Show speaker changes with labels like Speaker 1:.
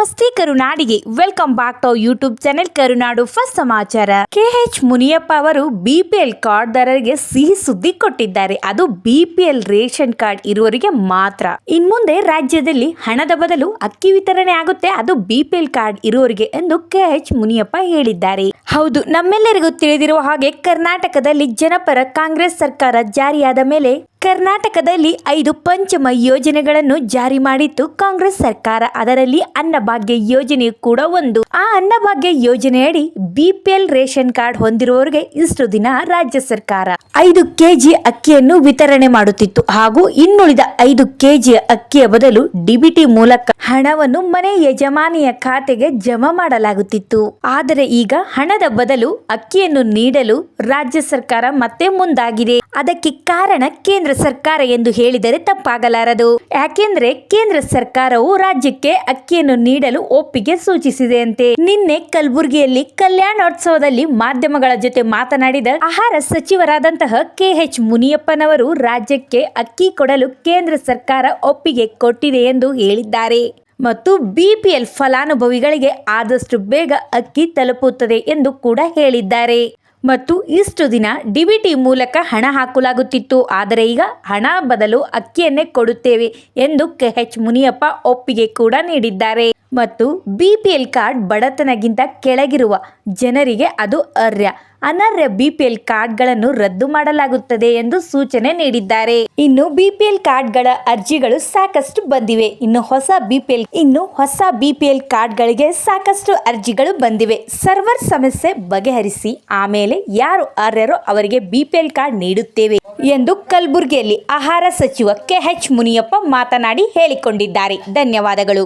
Speaker 1: ನಮಸ್ತೆ ಕರುನಾಡಿಗೆ. Welcome back to YouTube channel Karunadu first ಸಮಾಚಾರ K H Muniyappa ಅವರು ಬಿಪಿಎಲ್ ಕಾರ್ಡ್ದಾರರಿಗೆ ಸಿಹಿ ಸುದ್ದಿ ಕೊಟ್ಟಿದ್ದಾರೆ. ಅದು ಬಿಪಿಎಲ್ ರೇಷನ್ ಕಾರ್ಡ್ ಇರುವವರಿಗೆ ಮಾತ್ರ. ಇನ್ ಮುಂದೆ ರಾಜ್ಯದಲ್ಲಿ ಹಣದ ಬದಲು ಅಕ್ಕಿ ವಿತರಣೆ ಆಗುತ್ತೆ. ಅದು ಬಿಪಿಎಲ್ ಕಾರ್ಡ್ ಇರುವವರಿಗೆ ಎಂದು ಕೆಎಚ್ ಮುನಿಯಪ್ಪ ಹೇಳಿದ್ದಾರೆ. ಹೌದು, ನಮ್ಮೆಲ್ಲರಿಗೂ ತಿಳಿದಿರುವ ಹಾಗೆ ಕರ್ನಾಟಕದಲ್ಲಿ ಜನಪರ ಕಾಂಗ್ರೆಸ್ ಸರ್ಕಾರ ಜಾರಿಯಾದ ಮೇಲೆ ಕರ್ನಾಟಕದಲ್ಲಿ ಐದು ಪಂಚಮ ಯೋಜನೆಗಳನ್ನು ಜಾರಿ ಮಾಡಿತ್ತು ಕಾಂಗ್ರೆಸ್ ಸರ್ಕಾರ. ಅದರಲ್ಲಿ ಅನ್ನಭಾಗ್ಯ ಯೋಜನೆ ಕೂಡ ಒಂದು. ಆ ಅನ್ನಭಾಗ್ಯ ಯೋಜನೆಯಡಿ ಬಿಪಿಎಲ್ ರೇಷನ್ ಕಾರ್ಡ್ ಹೊಂದಿರುವವರಿಗೆ ಇಷ್ಟು ದಿನ ರಾಜ್ಯ ಸರ್ಕಾರ ಐದು ಕೆಜಿ ಅಕ್ಕಿಯನ್ನು ವಿತರಣೆ ಮಾಡುತ್ತಿತ್ತು. ಹಾಗೂ ಇನ್ನುಳಿದ ಐದು ಕೆಜಿ ಅಕ್ಕಿಯ ಬದಲು ಡಿಬಿಟಿ ಮೂಲಕ ಹಣವನ್ನು ಮನೆ ಯಜಮಾನಿಯ ಖಾತೆಗೆ ಜಮಾ ಮಾಡಲಾಗುತ್ತಿತ್ತು. ಆದರೆ ಈಗ ಹಣದ ಬದಲು ಅಕ್ಕಿಯನ್ನು ನೀಡಲು ರಾಜ್ಯ ಸರ್ಕಾರ ಮತ್ತೆ ಮುಂದಾಗಿದೆ. ಅದಕ್ಕೆ ಕಾರಣ ಕೇಂದ್ರ ಸರ್ಕಾರ ಎಂದು ಹೇಳಿದರೆ ತಪ್ಪಾಗಲಾರದು. ಯಾಕೆಂದ್ರೆ ಕೇಂದ್ರ ಸರ್ಕಾರವು ರಾಜ್ಯಕ್ಕೆ ಅಕ್ಕಿಯನ್ನು ನೀಡಲು ಒಪ್ಪಿಗೆ ಸೂಚಿಸಿದೆಯಂತೆ. ನಿನ್ನೆ ಕಲಬುರಗಿಯಲ್ಲಿ ಕಲ್ಯಾಣೋತ್ಸವದಲ್ಲಿ ಮಾಧ್ಯಮಗಳ ಜೊತೆ ಮಾತನಾಡಿದ ಆಹಾರ ಸಚಿವರಾದಂತಹ ಕೆಎಚ್ ಮುನಿಯಪ್ಪನವರು ರಾಜ್ಯಕ್ಕೆ ಅಕ್ಕಿ ಕೊಡಲು ಕೇಂದ್ರ ಸರ್ಕಾರ ಒಪ್ಪಿಗೆ ಕೊಟ್ಟಿದೆ ಎಂದು ಹೇಳಿದ್ದಾರೆ. ಮತ್ತು ಬಿಪಿಎಲ್ ಫಲಾನುಭವಿಗಳಿಗೆ ಆದಷ್ಟು ಬೇಗ ಅಕ್ಕಿ ತಲುಪುತ್ತದೆ ಎಂದು ಕೂಡ ಹೇಳಿದ್ದಾರೆ. ಮತ್ತು ಇಷ್ಟು ದಿನ ಡಿಬಿಟಿ ಮೂಲಕ ಹಣ ಹಾಕಲಾಗುತ್ತಿತ್ತು. ಆದರೆ ಈಗ ಹಣ ಬದಲು ಅಕ್ಕಿಯನ್ನೇ ಕೊಡುತ್ತೇವೆ ಎಂದು ಕೆಎಚ್ ಮುನಿಯಪ್ಪ ಒಪ್ಪಿಗೆ ಕೂಡ ನೀಡಿದ್ದಾರೆ. ಮತ್ತು ಬಿಪಿಎಲ್ ಕಾರ್ಡ್ ಬಡತನಗಿಂತ ಕೆಳಗಿರುವ ಜನರಿಗೆ ಅದು ಅರ್ಹ. ಅನರ್ಹ ಬಿಪಿಎಲ್ ಕಾರ್ಡ್ಗಳನ್ನು ರದ್ದು ಮಾಡಲಾಗುತ್ತದೆ ಎಂದು ಸೂಚನೆ ನೀಡಿದ್ದಾರೆ. ಇನ್ನು ಬಿಪಿಎಲ್ ಕಾರ್ಡ್ಗಳ ಅರ್ಜಿಗಳು ಸಾಕಷ್ಟು ಬಂದಿವೆ. ಇನ್ನು ಹೊಸ ಬಿ ಪಿ ಎಲ್ ಇನ್ನು ಹೊಸ ಬಿ ಪಿ ಎಲ್ ಕಾರ್ಡ್ಗಳಿಗೆ ಸಾಕಷ್ಟು ಅರ್ಜಿಗಳು ಬಂದಿವೆ. ಸರ್ವರ್ ಸಮಸ್ಯೆ ಬಗೆಹರಿಸಿ, ಆಮೇಲೆ ಯಾರು ಅರ್ಹರೋ ಅವರಿಗೆ ಬಿಪಿಎಲ್ ಕಾರ್ಡ್ ನೀಡುತ್ತೇವೆ ಎಂದು ಕಲಬುರಗಿಯಲ್ಲಿ ಆಹಾರ ಸಚಿವ ಕೆಎಚ್ ಮುನಿಯಪ್ಪ ಮಾತನಾಡಿ ಹೇಳಿಕೊಂಡಿದ್ದಾರೆ. ಧನ್ಯವಾದಗಳು.